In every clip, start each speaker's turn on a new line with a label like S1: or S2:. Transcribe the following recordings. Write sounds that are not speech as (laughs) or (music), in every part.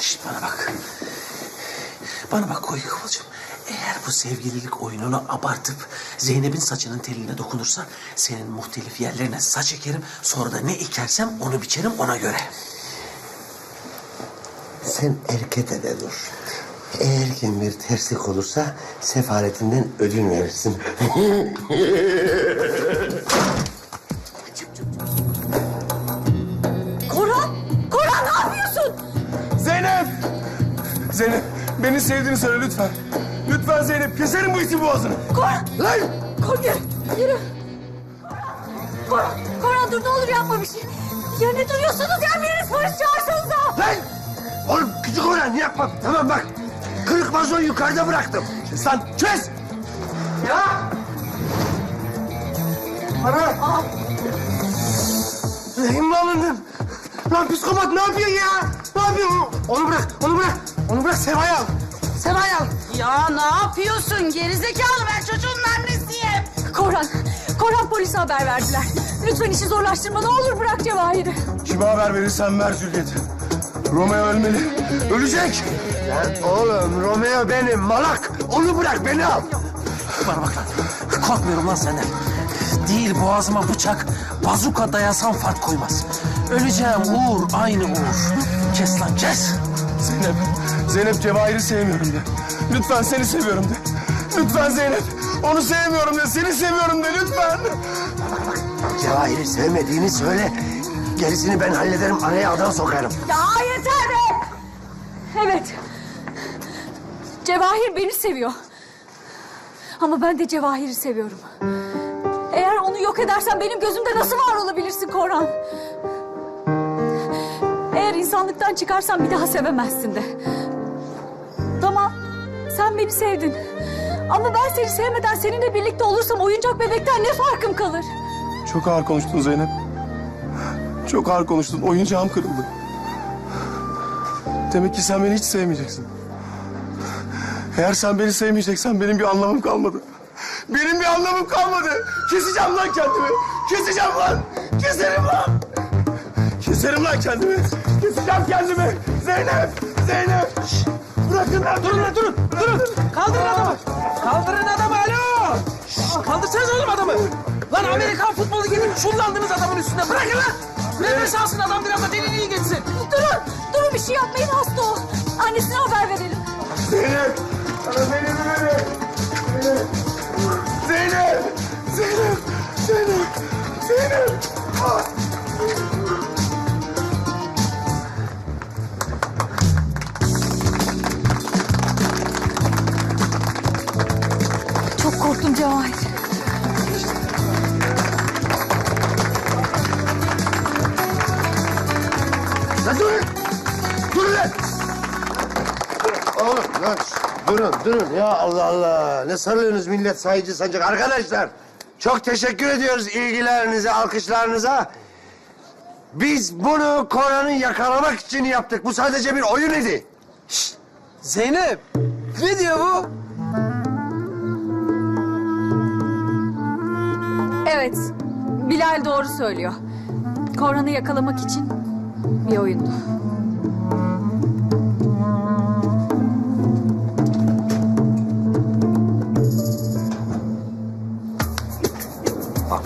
S1: Şişt bana bak. Bana bak koy Kıvılcım. Eğer bu sevgililik oyununu abartıp Zeynep'in saçının teline dokunursan... ...senin muhtelif yerlerine saç ekerim. Sonra da ne ekersem onu biçerim ona göre.
S2: Sen erkete de dur. Eğer ki bir terslik olursa sefaretinden ödün verirsin. (laughs)
S3: Koran! Koran ne yapıyorsun?
S4: Zeynep! Zeynep, beni sevdiğini söyle lütfen. Lütfen Zeynep, keserim bu itin boğazını.
S3: Koran!
S4: Lan!
S3: Koran yürü, yürü. Koran, Koran dur ne olur yapma bir şey. Ya ne duruyorsunuz ya biriniz polis çağırsanıza.
S2: Lan! Oğlum küçük oğlan yapma. Tamam bak. Kırık vazoyu yukarıda bıraktım.
S4: Lan, kes!
S2: Ya! Ana! Neyim alındın? Lan psikopat ne yapıyorsun ya? Ne yapıyorsun? Onu bırak, onu bırak. Onu bırak Seva'yı al. Seva'yı al.
S5: Ya ne yapıyorsun gerizekalı ben çocuğun annesiyim.
S3: Koran, Koran polise haber verdiler. Lütfen işi zorlaştırma ne olur bırak Cevahir'i.
S4: Kime haber verirsen ver Zülget. Romeo ölmeli. Ölecek!
S2: Lan oğlum Romeo benim malak. Onu bırak beni al.
S1: Bana bak lan. Korkmuyorum lan senden. Değil boğazıma bıçak, bazuka dayasam fark koymaz. Öleceğim Uğur, aynı Uğur. Kes lan kes.
S4: Zeynep, Zeynep Cevahir'i sevmiyorum de. Lütfen seni seviyorum de. Lütfen Zeynep, onu sevmiyorum de, seni seviyorum de lütfen.
S2: Cevahir'i sevmediğini söyle. Gerisini ben hallederim. Araya adam sokarım.
S3: Ya yeter be! Evet. Cevahir beni seviyor. Ama ben de Cevahir'i seviyorum. Eğer onu yok edersen benim gözümde nasıl var olabilirsin Koran? Eğer insanlıktan çıkarsan bir daha sevemezsin de. Tamam, sen beni sevdin. Ama ben seni sevmeden seninle birlikte olursam oyuncak bebekten ne farkım kalır?
S4: Çok ağır konuştun Zeynep. Çok ağır konuştun, oyuncağım kırıldı. Demek ki sen beni hiç sevmeyeceksin. Eğer sen beni sevmeyeceksen benim bir anlamım kalmadı. Benim bir anlamım kalmadı. Keseceğim lan kendimi. Keseceğim lan. Keserim lan. Keserim lan kendimi. Keseceğim kendimi. Zeynep. Zeynep. Şşş, Bırakın lan. Durun lan durun. Durun.
S6: Kaldırın adamı. Kaldırın adamı alo. Şşş, kaldırsanız oğlum adamı. Lan Amerikan futbolu gibi çullandınız adamın üstünde. Bırakın lan. Nefes alsın adam biraz da deliliği geçsin.
S3: Durun, durun bir şey yapmayın hasta o. Annesine haber verelim.
S4: Zeynep. Zeynep. Zeynep. Zeynep. Zeynep. Ah.
S3: Çok korktum Cevahir.
S2: Lan durun. Durun lan. Oğlum lan durun durun ya Allah Allah. Ne sarılıyorsunuz millet sayıcı sancak arkadaşlar. Çok teşekkür ediyoruz ilgilerinize, alkışlarınıza. Biz bunu Koran'ı yakalamak için yaptık. Bu sadece bir oyun idi.
S6: Zeynep. Ne diyor bu?
S3: Evet, Bilal doğru söylüyor. Korhan'ı yakalamak için bir oyundu.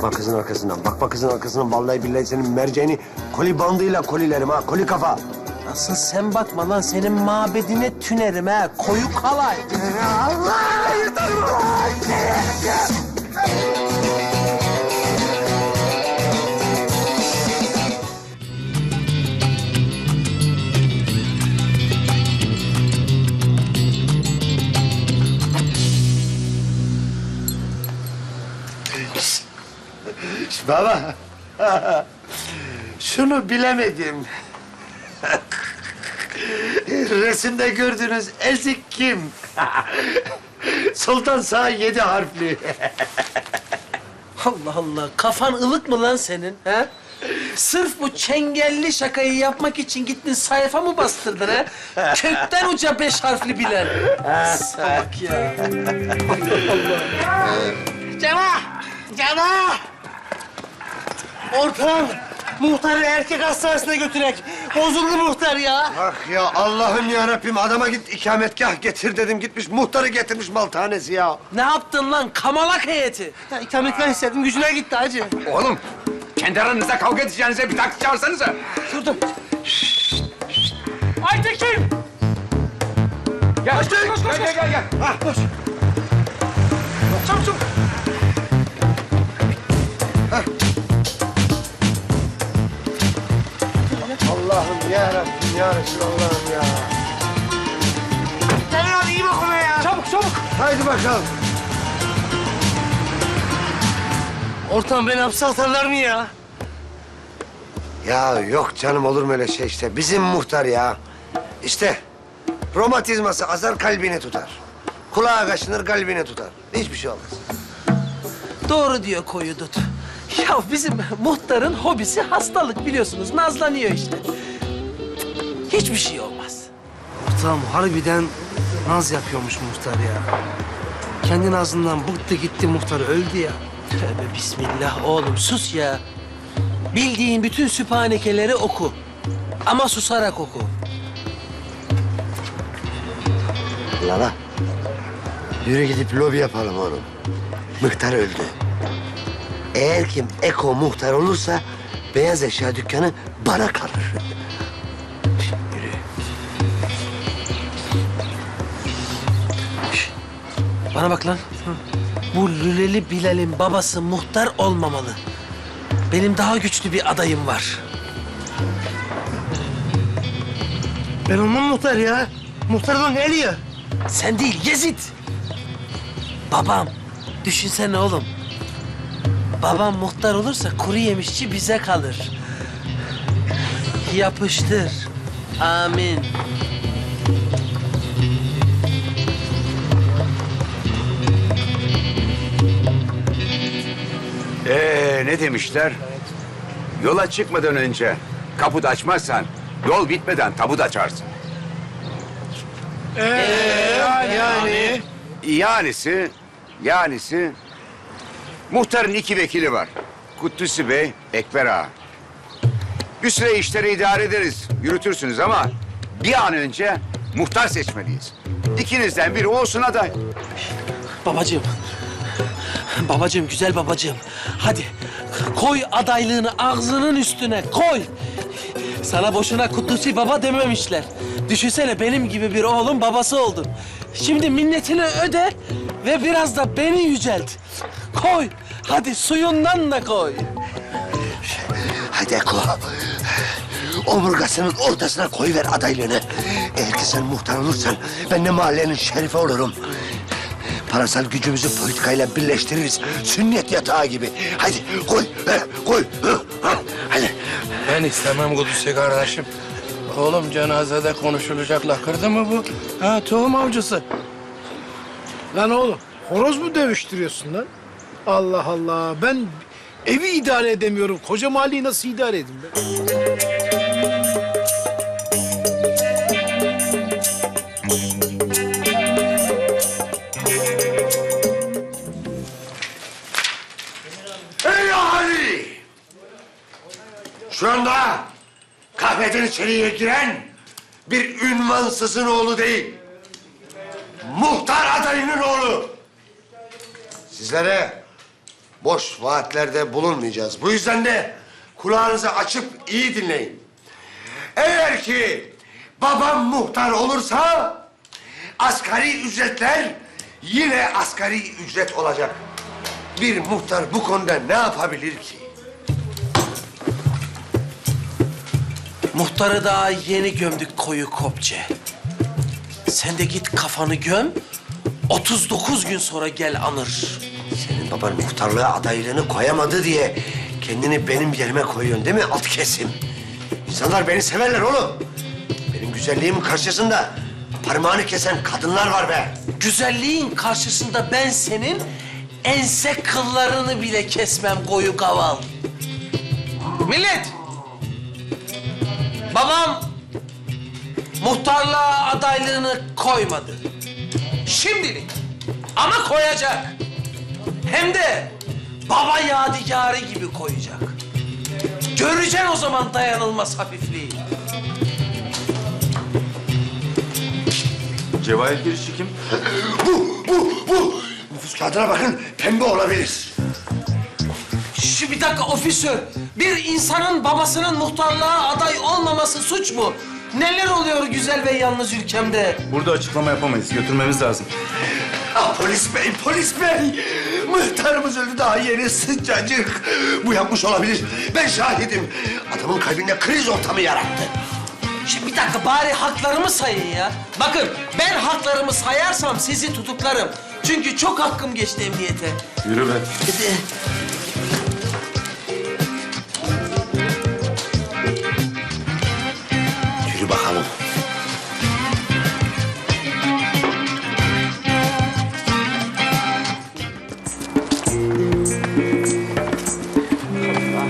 S2: Bakma kızın arkasından, bakma kızın arkasından. Vallahi billahi senin merceğini koli bandıyla kolilerim ha, koli kafa.
S1: Nasıl sen bakma lan senin mabedine tünerim ha. Koyu kalay.
S2: Allah yeter Baba. (laughs) Şunu bilemedim. (laughs) Resimde gördüğünüz ezik kim? (laughs) Sultan Sağ yedi harfli.
S1: Allah Allah kafan ılık mı lan senin ha? Sırf bu çengelli şakayı yapmak için gittin sayfa mı bastırdın ha? Kökten uca beş harfli bilen. Salak ya.
S5: Cevah
S2: Cana! Ortam muhtarı erkek hastanesine götürek. Bozuldu muhtar ya. Bak ya Allah'ım ya Rabbim adama git ikametgah getir dedim. Gitmiş muhtarı getirmiş mal tanesi ya.
S6: Ne yaptın lan kamalak heyeti?
S2: Ya ikametgah istedim gücüne gitti hacı.
S7: Oğlum, kendi aranızda kavga edeceğinize bir taksi çağırsanıza.
S6: Durdum. Aytekin!
S7: Gel, koş, koş, koş, gel, gel, gel.
S6: Ah, koş.
S2: Rabbim ya Resulallah'ım ya. Sen hadi iyi bak ona ya.
S6: Çabuk çabuk.
S2: Haydi bakalım. Ortam beni hapse atarlar mı ya? Ya yok canım olur mu öyle şey işte. Bizim muhtar ya. İşte romatizması azar kalbini tutar. Kulağı kaşınır kalbini tutar. Hiçbir şey olmaz.
S6: Doğru diyor koyu dut. Ya bizim muhtarın hobisi hastalık biliyorsunuz. Nazlanıyor işte. Hiçbir şey olmaz.
S8: Ortam harbiden naz yapıyormuş muhtar ya. Kendi nazından bıktı gitti muhtar öldü ya.
S6: Tövbe bismillah oğlum sus ya. Bildiğin bütün süphanekeleri oku. Ama susarak oku.
S2: Lala. Yürü gidip lobi yapalım oğlum. Muhtar öldü. Eğer kim Eko muhtar olursa beyaz eşya dükkanı bana kalır.
S6: Bana bak lan. Bu Lüleli Bilal'in babası muhtar olmamalı. Benim daha güçlü bir adayım var.
S8: Ben olmam muhtar ya. Muhtardan ne eliyor?
S6: Sen değil Yezid. Babam. Düşünsene oğlum. Babam muhtar olursa kuru yemişçi bize kalır. Yapıştır. Amin.
S7: Ee, ne demişler? Yola çıkmadan önce kaput açmazsan yol bitmeden tabut açarsın.
S2: Yani?
S7: Yanisi, yanisi muhtarın iki vekili var. Kutlusi Bey, Ekber Ağa. Bir süre işleri idare ederiz, yürütürsünüz ama bir an önce muhtar seçmeliyiz. İkinizden biri olsun aday.
S6: Babacığım. Babacığım, güzel babacığım. Hadi koy adaylığını ağzının üstüne koy. Sana boşuna Kutlusi baba dememişler. Düşünsene benim gibi bir oğlum babası oldun. Şimdi minnetini öde ve biraz da beni yücelt. Koy. Hadi suyundan da koy.
S2: Hadi Eko. Omurgasının ortasına koyuver adaylığını. Eğer ki sen muhtar olursan ben de mahallenin şerifi olurum. Parasal gücümüzü politikayla birleştiririz. Sünnet yatağı gibi. Hadi koy, he, koy. hı, ha, Hadi.
S9: Ben istemem Kudüs'ü kardeşim. Oğlum cenazede konuşulacak lakırdı mı bu? Ha tohum avcısı.
S10: Lan oğlum horoz mu dövüştürüyorsun lan? Allah Allah ben evi idare edemiyorum. Koca mahalleyi nasıl idare edeyim ben?
S2: Şu anda kahveden içeriye giren bir ünvansızın oğlu değil. Muhtar adayının oğlu. Sizlere boş vaatlerde bulunmayacağız. Bu yüzden de kulağınızı açıp iyi dinleyin. Eğer ki babam muhtar olursa asgari ücretler yine asgari ücret olacak. Bir muhtar bu konuda ne yapabilir ki?
S6: Muhtarı daha yeni gömdük koyu kopçe. Sen de git kafanı göm. 39 gün sonra gel anır.
S2: Senin baban muhtarlığa adaylığını koyamadı diye kendini benim yerime koyuyorsun değil mi alt kesim? İnsanlar beni severler oğlum. Benim güzelliğimin karşısında parmağını kesen kadınlar var be.
S6: Güzelliğin karşısında ben senin ense kıllarını bile kesmem koyu kaval. Millet! Babam muhtarlığa adaylığını koymadı. Şimdilik ama koyacak. Hem de baba yadigarı gibi koyacak. Göreceksin o zaman dayanılmaz hafifliği.
S11: Cevahir girişi kim?
S2: Bu, bu, bu. Nüfus kağıdına bakın pembe olabilir.
S6: Şu bir dakika ofisör. Bir insanın babasının muhtarlığa aday olmaması suç mu? Neler oluyor güzel ve yalnız ülkemde?
S11: Burada açıklama yapamayız. Götürmemiz lazım.
S2: Ah polis bey, polis bey. Muhtarımız öldü daha yeni sıcacık. Bu yapmış olabilir. Ben şahidim. Adamın kalbinde kriz ortamı yarattı.
S6: Şimdi bir dakika bari haklarımı sayın ya. Bakın ben haklarımı sayarsam sizi tutuklarım. Çünkü çok hakkım geçti emniyete.
S11: Yürü be.
S6: Hadi.
S2: Bakalım.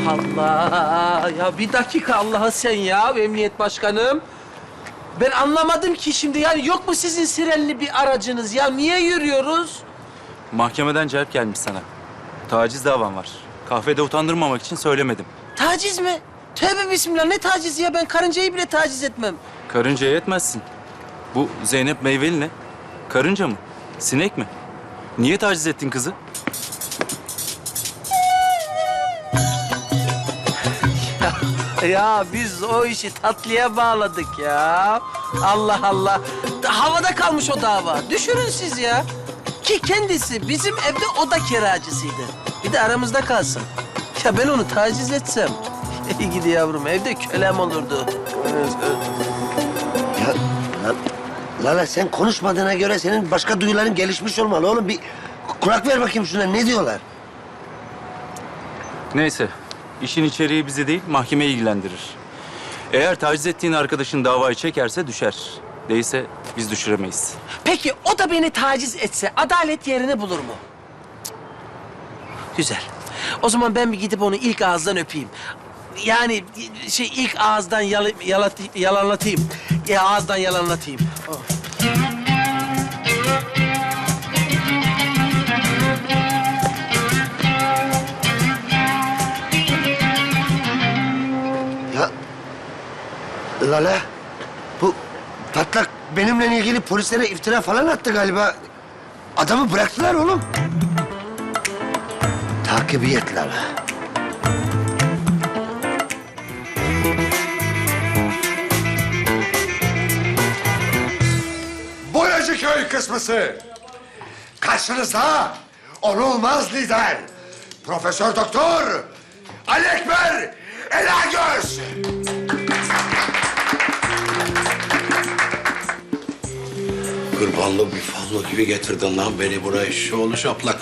S6: Allah Allah. Ya bir dakika Allah'a sen ya emniyet başkanım. Ben anlamadım ki şimdi yani yok mu sizin sirenli bir aracınız ya? Niye yürüyoruz?
S11: Mahkemeden celp gelmiş sana. Taciz davan var. Kahvede utandırmamak için söylemedim.
S6: Taciz mi? Tövbe bismillah ne taciz ya? Ben karıncayı bile taciz etmem.
S11: Karıncaya etmezsin. Bu Zeynep Meyveli ne? Karınca mı? Sinek mi? Niye taciz ettin kızı? (laughs)
S6: Ya biz o işi tatlıya bağladık ya. Allah Allah. Havada kalmış o dava. Düşünün siz ya. Ki kendisi bizim evde oda kiracısıydı. Bir de aramızda kalsın. Ya ben onu taciz etsem. (laughs) Ey gidi yavrum evde kölem olurdu.
S2: Ya lan, Lala sen konuşmadığına göre senin başka duyuların gelişmiş olmalı oğlum. Bir kulak ver bakayım şuna ne diyorlar?
S11: Neyse. işin içeriği bizi değil, mahkemeyi ilgilendirir. Eğer taciz ettiğin arkadaşın davayı çekerse düşer. Değilse biz düşüremeyiz.
S6: Peki o da beni taciz etse adalet yerini bulur mu? Güzel. O zaman ben bir gidip onu ilk ağızdan öpeyim. Yani şey ilk ağızdan yalı, yalati- yalanlatayım. Ya ağızdan yalanlatayım. Oh.
S2: Ya Lala bu patlak benimle ilgili polislere iftira falan attı galiba. Adamı bıraktılar oğlum. Takibiyet Lala. Kısmısı. Karşınızda onulmaz lider. Profesör Doktor Ali Ekber Elagöz.
S12: Kurbanlı bir fallo gibi getirdin lan beni buraya şu oğlu şaplak.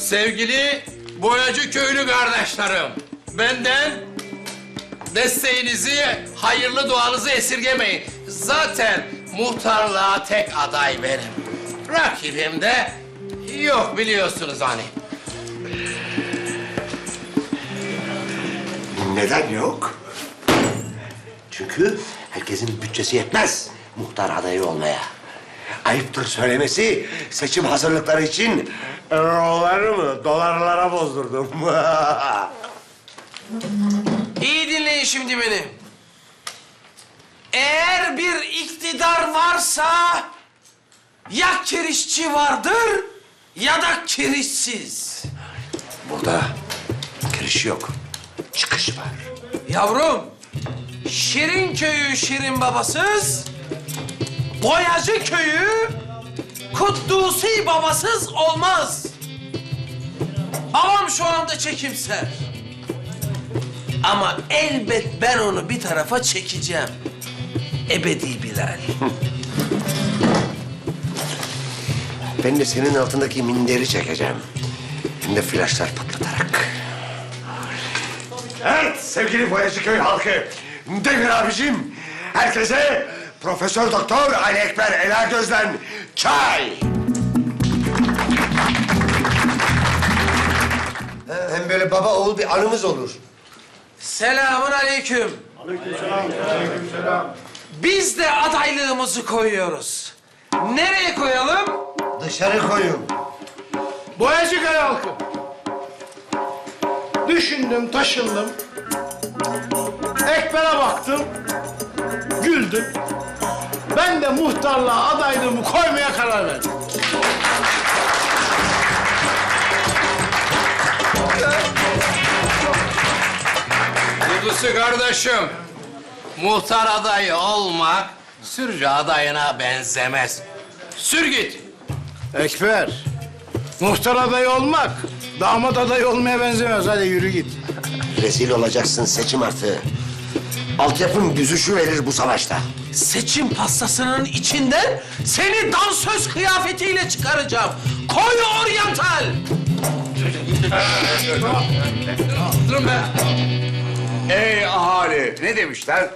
S9: Sevgili boyacı köylü kardeşlerim, benden desteğinizi, hayırlı duanızı esirgemeyin. Zaten muhtarlığa tek aday benim. Rakibim de yok biliyorsunuz hani.
S2: Neden yok? Çünkü herkesin bütçesi yetmez muhtar adayı olmaya. Ayıptır söylemesi seçim hazırlıkları için eurolarımı dolarlara bozdurdum. (laughs)
S6: İyi dinleyin şimdi beni. Eğer bir iktidar varsa ya kirişçi vardır ya da kirişsiz.
S2: Burada giriş yok, çıkış var.
S6: Yavrum, Şirin köyü Şirin babasız, Boyacı köyü Kuddusi babasız olmaz. Babam şu anda çekimser. Ama elbet ben onu bir tarafa çekeceğim. Ebedi Bilal.
S2: Ben de senin altındaki minderi çekeceğim. Hem de flaşlar patlatarak. Evet sevgili Boyacıköy halkı. Demir abicim herkese Profesör Doktor Ali Ekber Elagöz'den çay. Hem böyle baba oğul bir anımız olur.
S6: Selamun aleyküm. Biz de adaylığımızı koyuyoruz. Nereye koyalım?
S2: Dışarı koyun.
S10: Boyacı köy halkı. Düşündüm, taşındım. Ekber'e baktım. Güldüm. Ben de muhtarlığa adaylığımı koymaya karar verdim.
S9: Kudusu kardeşim, muhtar adayı olmak sürücü adayına benzemez. Sür git.
S10: Ekber, muhtar adayı olmak damat adayı olmaya benzemez. Hadi yürü git.
S2: Rezil olacaksın seçim artığı. Altyapın büzüşü verir bu savaşta.
S6: Seçim pastasının içinden seni dansöz kıyafetiyle çıkaracağım. Koy oryantal.
S9: Durun be.
S7: Ey ahali ne demişler?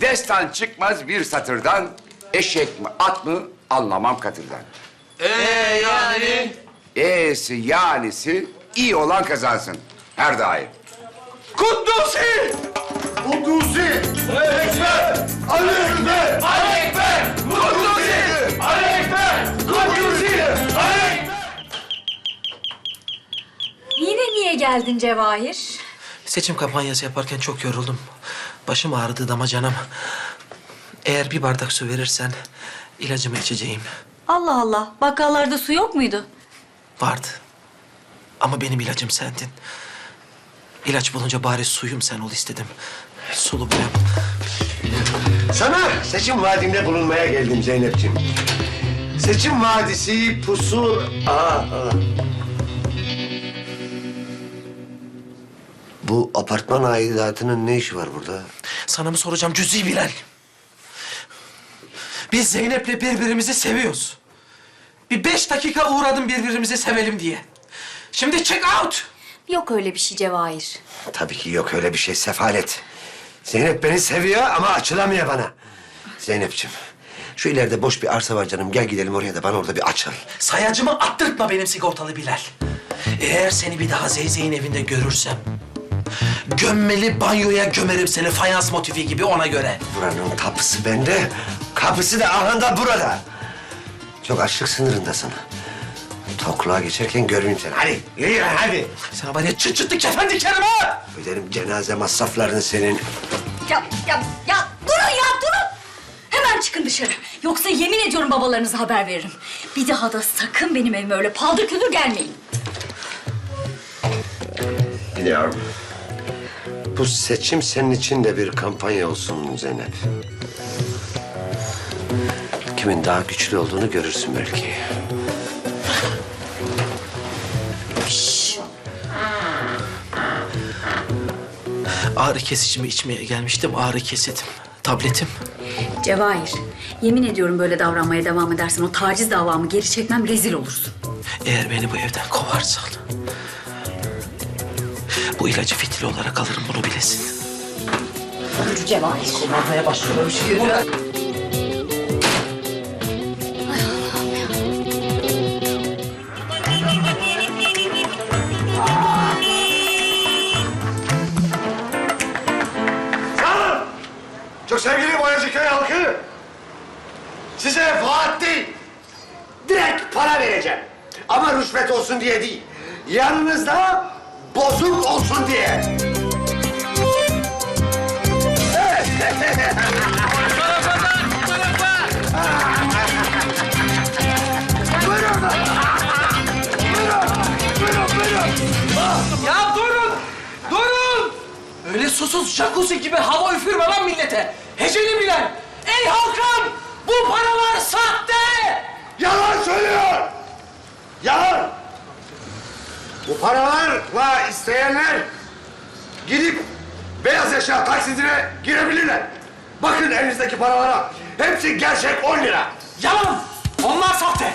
S7: Destan çıkmaz bir satırdan, eşek mi at mı anlamam katırdan.
S9: Ee yani?
S7: E'si yanisi iyi olan kazansın her daim.
S6: Kuddusi!
S4: Kudusi! Ekber! Ali Ekber!
S6: Ali Ekber! Kuddusi! Ali Ekber! Kuddusi! Ali Ekber!
S3: Yine niye geldin Cevahir?
S6: Seçim kampanyası yaparken çok yoruldum. Başım ağrıdı damacanam. Eğer bir bardak su verirsen ilacımı içeceğim.
S3: Allah Allah. Bakkallarda su yok muydu?
S6: Vardı. Ama benim ilacım sendin. İlaç bulunca bari suyum sen ol istedim. Sulu bırak.
S2: Sana seçim vaadimde bulunmaya geldim Zeynep'ciğim. Seçim vadisi pusu... Aa, aa. Bu apartman aidatının ne işi var burada?
S6: Sana mı soracağım cüzi Bilal? Biz Zeynep'le birbirimizi seviyoruz. Bir beş dakika uğradım birbirimizi sevelim diye. Şimdi check out.
S3: Yok öyle bir şey Cevahir.
S2: Tabii ki yok öyle bir şey sefalet. Zeynep beni seviyor ama açılamıyor bana. Zeynep'ciğim şu ileride boş bir arsa var canım. Gel gidelim oraya da bana orada bir açıl.
S6: Sayacımı attırtma benim sigortalı Bilal. Eğer seni bir daha Zeyzey'in evinde görürsem... ...gömmeli banyoya gömerim seni fayans motifi gibi ona göre.
S2: Buranın kapısı bende. Kapısı da ahanda burada. Çok açlık sınırındasın. Tokluğa geçerken görmeyeyim seni. Hadi yürü lan, hadi.
S6: Sana ya çıt çıtlı kefen dikerim ha!
S2: Öderim cenaze masraflarını senin.
S3: Ya, ya, ya durun ya durun. Hemen çıkın dışarı. Yoksa yemin ediyorum babalarınıza haber veririm. Bir daha da sakın benim evime öyle paldır küldür gelmeyin.
S2: Biliyorum. Bu seçim senin için de bir kampanya olsun Zeynep. Kimin daha güçlü olduğunu görürsün belki.
S6: Ağrı kesicimi içmeye gelmiştim, ağrı kesedim. Tabletim.
S3: Cevahir, yemin ediyorum böyle davranmaya devam edersen o taciz davamı geri çekmem rezil olursun.
S6: Eğer beni bu evden kovarsan... ...bu ilacı fitil olarak alırım, bunu bilesin.
S3: Yürü Cevahir.
S6: Kullanmaya başlıyorum şimdi.
S2: Çok sevgili Boyacı Köy halkı. Size vaat değil. Direkt para vereceğim. Ama rüşvet olsun diye değil. Yanınızda bozuk olsun diye.
S6: Ya durun! Durun! Öyle susuz jacuzzi gibi hava üfürme lan millete. Heceli Bilal. Ey halkım! Bu paralar sahte!
S2: Yalan söylüyor. Yalan. Bu paralarla isteyenler gidip beyaz eşya taksidine girebilirler. Bakın elinizdeki paralara. Hepsi gerçek 10 lira.
S6: Yalan! Onlar sahte.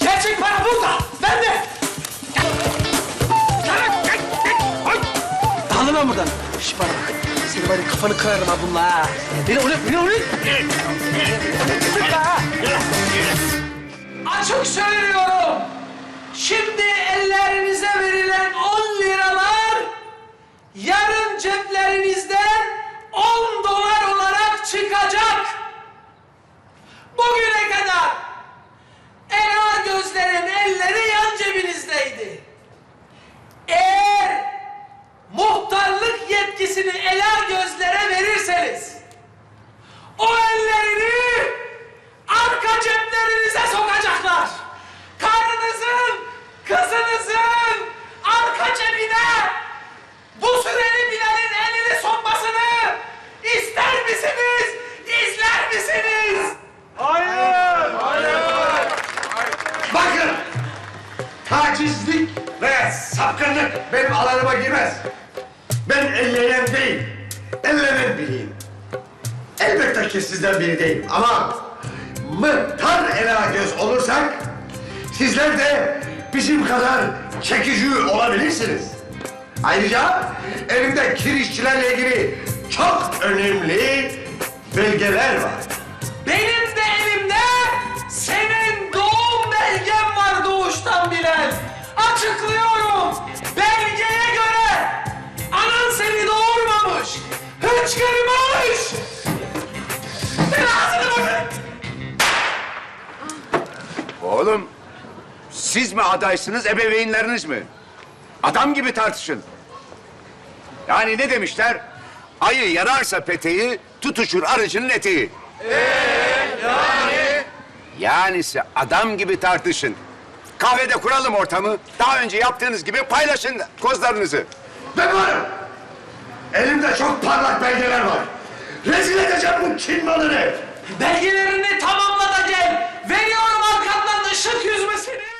S6: Gerçek para burada. Bende. Dağılın lan buradan. Şş bana. Seni ya kafanı kırarım ha bununla ha. Beni ulan, beni ulan. Açık söylüyorum. Şimdi ellerinize verilen 10 liralar yarın ceplerinizden
S2: 10 girmez. Ben elleyen değil, ellemen biriyim. Elbette ki sizden biri değilim ama mıhtar ela göz olursak sizler de bizim kadar çekici olabilirsiniz. Ayrıca elimde kirişçilerle ilgili çok önemli belgeler var.
S6: Benim de elimde senin doğum belgen var doğuştan bilen. Açıklıyorum. Belgeye göre anan seni doğurmamış. Hıçkırmış. Ben ağzını bakın.
S7: Oğlum, siz mi adaysınız, ebeveynleriniz mi? Adam gibi tartışın. Yani ne demişler? Ayı yararsa peteği, tutuşur arıcının eteği. yani? Yanisi adam gibi tartışın. Kahvede kuralım ortamı. Daha önce yaptığınız gibi paylaşın kozlarınızı.
S2: Ben varım. Elimde çok parlak belgeler var. Rezil edeceğim bu kin malını.
S6: Belgelerini tamamlatacağım. Veriyorum arkandan ışık yüzmesini.